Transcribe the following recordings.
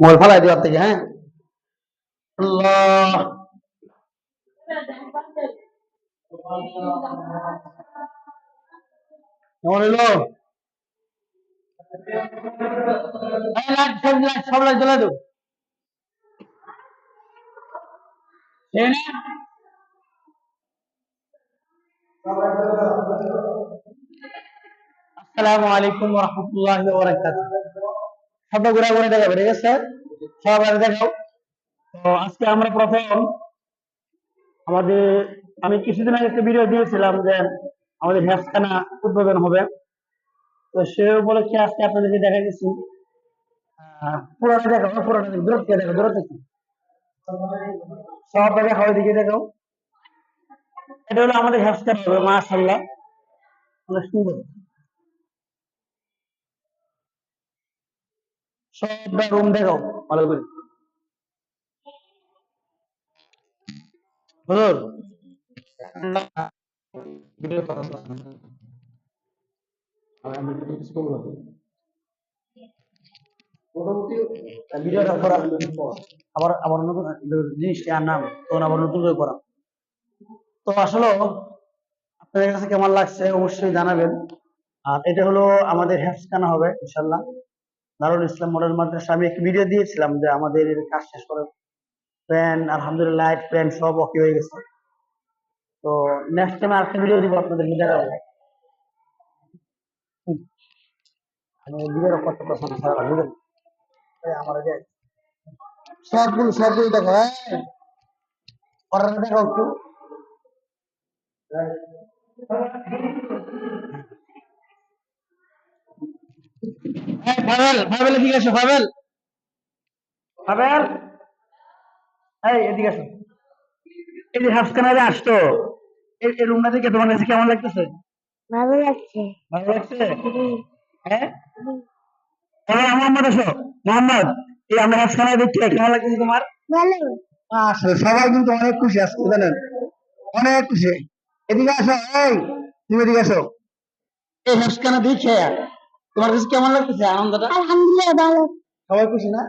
Mobile ফালাই দিবার থেকে হ্যাঁ। আসসালামু আলাইকুম রাহমাতুল্লাহি সবাই ঘুরে ঘুরে ঠিক আছে? দেখাও। তো আজকে আমরা প্রথম আমাদের, আমি কিছুদিন আগে একটা ভিডিও দিয়েছিলাম যে আমাদের উদ্বোধন হবে। তো সে উপলক্ষে আজকে আপনাদেরকে দেখা গেছি পুরোটা দেখাও, পুরোটা থেকে দেখো সবটা এটা হলো আমাদের হ্যাপখানা হবে, মাশাআল্লাহ। অনেক সুন্দর। সবটা রুম দেখাও ভালো করে। তখন আবার নতুন করে করা। তো আসলে আপনাদের কাছে কেমন লাগছে অবশ্যই জানাবেন। আর এটা হলো আমাদের হ্যাপসখানা হবে, ইনশাল্লাহ। দারুল ইসলাম মডেল মাদ্রাসা, আমি একটি ভিডিও দিয়েছিলাম যে আমাদের কাজ শেষ করে ফ্যান আলহামদুলিল্লাহ লাইট ফ্যান সব ওকে হয়ে গেছে। তো নেক্সট টাইম আরেকটা ভিডিও দিব আপনাদেরকে দেখাবো আমার দেখো হ্যাঁ দেখো একটু। এই ফাইবেল ফাইবেল এদিকে আসো ফাইবেল ফাইবেল এই এদিকে আসো। এই যে হাফখানারে আসতো এই এই রুমটা থেকে তোমার কাছে কেমন লাগতেছে? ভালো লাগছে। ভালো লাগছে? হ্যাঁ? হুম। মোহাম্মদ আসো। মোহাম্মদ এই আমরা হাফখানায় দেখছি কেমন লাগতেছে তোমার? ভালো। আসলে সবাই কিন্তু অনেক খুশি আজকে জানেন? অনেক খুশি। এদিকে আসো এই তুমি এদিকে আসো। এই হাফখানা দেখে তোমার কাছে কেমন লাগতেছে আনন্দটা? আলহামদুলিল্লাহ ভালো। সবাই খুশি না?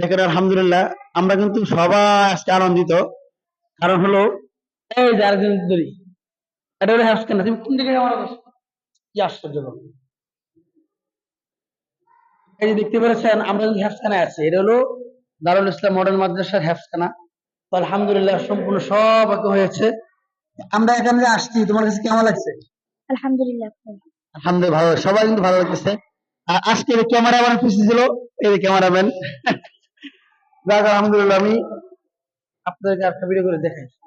দেখেন আলহামদুলিল্লাহ আমরা কিন্তু সবাই আজকে আনন্দিত। কারণ হলো এই যে আরেকজন ধরি এটা হলো হ্যাপস কেন তুমি কোন দিকে আমার কি আশ্চর্য। এই যে দেখতে পেরেছেন আমরা কিন্তু হ্যাপসখানা আছি। এটা হলো দারুল ইসলাম মডার্ন মাদ্রাসার হ্যাপসখানা তো আলহামদুলিল্লাহ সম্পূর্ণ সব হয়েছে। আমরা এখানে আসছি তোমার কাছে কেমন লাগছে? আলহামদুলিল্লাহ। আলহামদুলিল্লাহ, ভালো। সবাই কিন্তু ভালো লাগতেছে। আর আজকে ক্যামেরাম্যান খুশি ছিল, এই ক্যামেরাম্যান যাক, আলহামদুলিল্লাহ, আমি আপনাদেরকে একটা ভিডিও করে দেখাই।